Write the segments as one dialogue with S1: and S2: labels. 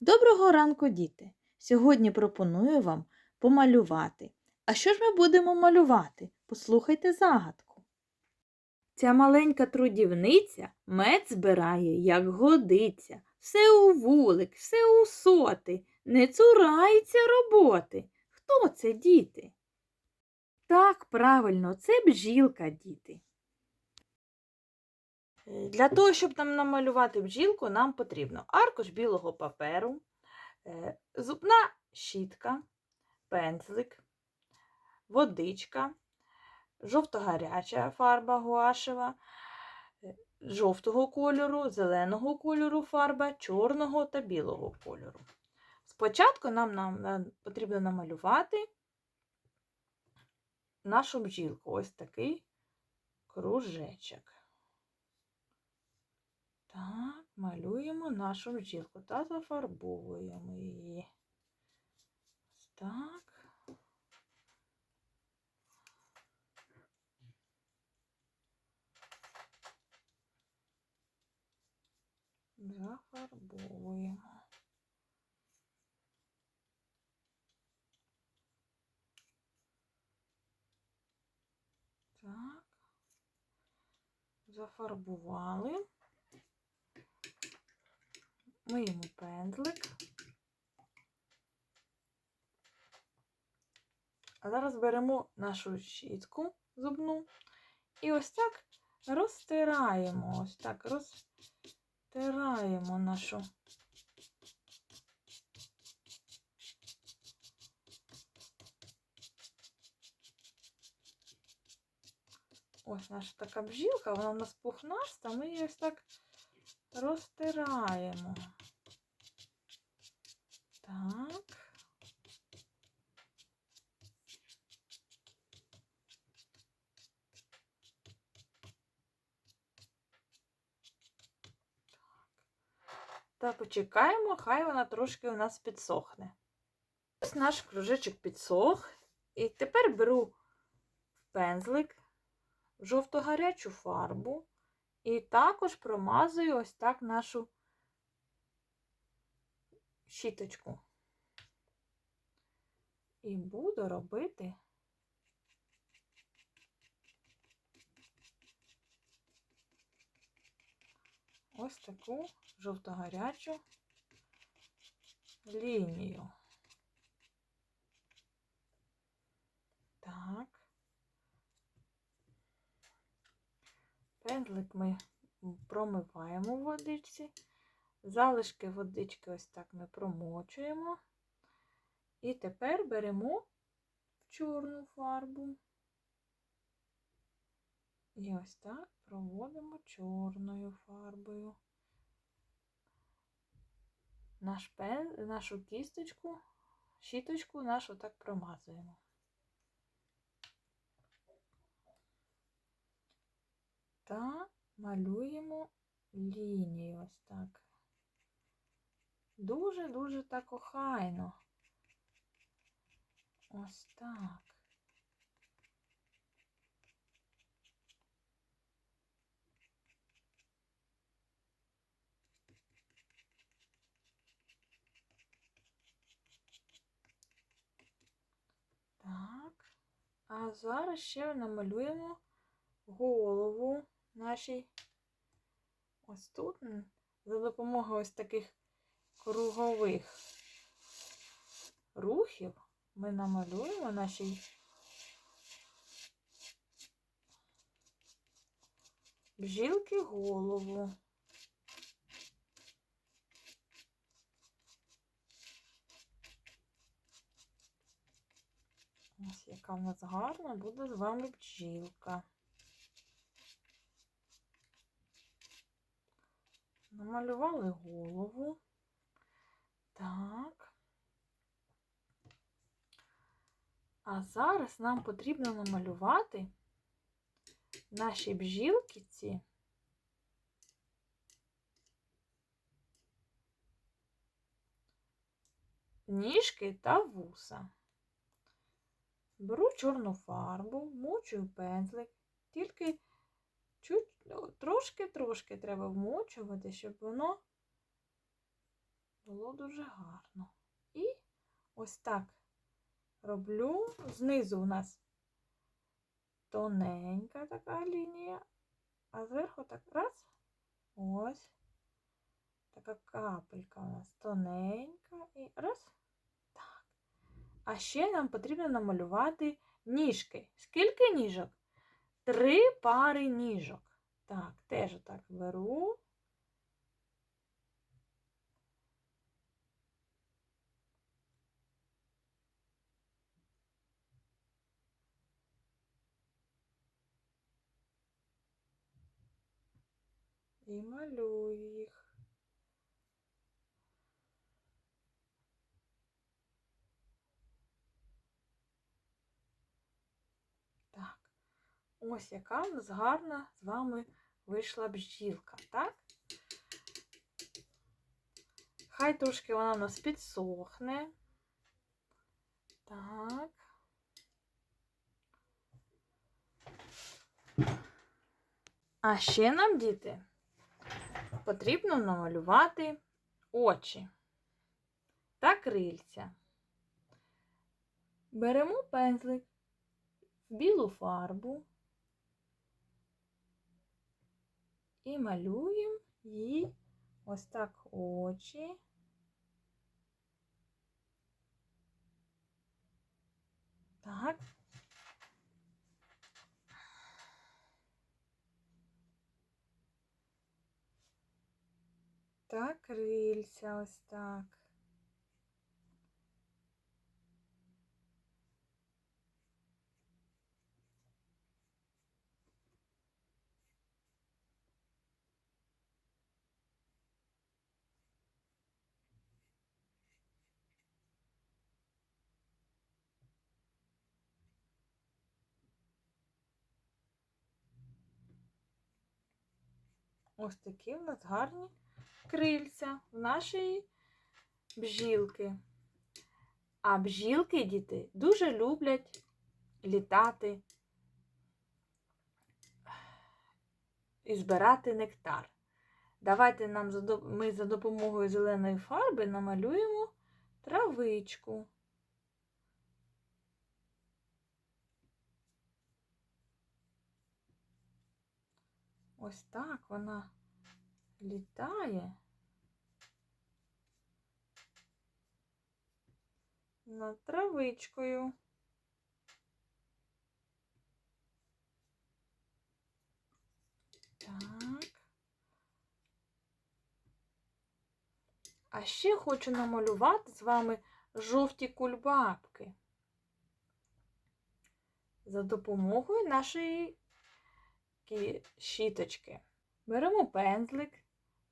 S1: Доброго ранку, діти! Сьогодні пропоную вам помалювати. А що ж ми будемо малювати? Послухайте загадку. Ця маленька трудівниця мед збирає, як годиться. Все у вулик, все у соти, не цурається роботи. Хто це, діти? Так, правильно, це бджілка, діти. Е, Для того, щоб нам намалювати бджілку, нам потрібно аркуш білого паперу, е, зубна щітка, пензлик, водичка, жовто-гаряча фарба гуашева, е, жовтого кольору, зеленого кольору фарба, чорного та білого кольору. Спочатку нам, нам, нам потрібно намалювати нашу бджілку. Ось такий кружечок. Так, малюємо нашу бджілку та зафарбовуємо її. Так. Зафарбовуємо. Так. Зафарбували. Миємо пензлик. А зараз беремо нашу щітку зубну і ось так розтираємо. Ось так розтираємо нашу. Ось наша така бжілка, вона у нас пухнаста, ми її ось так розтираємо. Так. Та почекаємо, хай вона трошки у нас підсохне. Ось наш кружечок підсох. І тепер беру пензлик жовто-гарячу фарбу і також промазую ось так нашу щіточку. І буду робити ось таку жовто-гарячу лінію. Так. Пензлик ми промиваємо в водичці. Залишки водички ось так ми промочуємо. І тепер беремо в чорну фарбу. І ось так проводимо чорною фарбою. Наш пен, нашу кісточку, щіточку нашу так промазуємо. Та малюємо лінію ось так. Дуже-дуже так охайно. Ось так. Так. А зараз ще намалюємо голову нашій. Ось тут за допомогою ось таких кругових рухів ми намалюємо нашій бжілки голову. Ось яка в нас гарна буде з вами бджілка. Намалювали голову. Так. А зараз нам потрібно намалювати наші бжілки ці. Ніжки та вуса. Беру чорну фарбу, мочую пензлик, тільки ну, трошки-трошки треба вмочувати, щоб воно було дуже гарно. І ось так роблю. Знизу у нас тоненька така лінія, а зверху так раз. Ось. Така капелька у нас тоненька і раз. Так. А ще нам потрібно намалювати ніжки. Скільки ніжок? Три пари ніжок. Так, теж отак беру. І малюю їх. Так, ось яка в нас гарна з вами вийшла бджілка, так? Хай трошки вона у нас підсохне. Так. А ще нам, діти, потрібно намалювати очі та крильця. Беремо пензлик в білу фарбу і малюємо їй ось так очі. Так. Та крильця ось так. Ось такі в нас гарні крильця в нашої бжілки. А бжілки, діти, дуже люблять літати і збирати нектар. Давайте нам ми за допомогою зеленої фарби намалюємо травичку. Ось так вона літає над травичкою. Так. А ще хочу намалювати з вами жовті кульбабки за допомогою нашої щіточки. Беремо пензлик,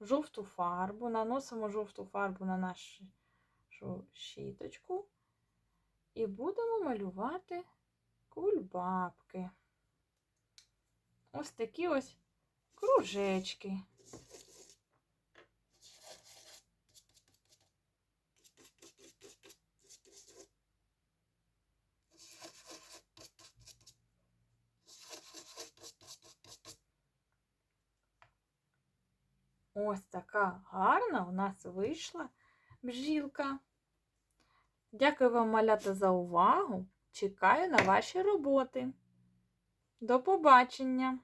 S1: жовту фарбу, наносимо жовту фарбу на нашу щіточку і будемо малювати кульбабки. Ось такі ось кружечки. Ось така гарна у нас вийшла бжілка. Дякую вам, малята, за увагу. Чекаю на ваші роботи. До побачення!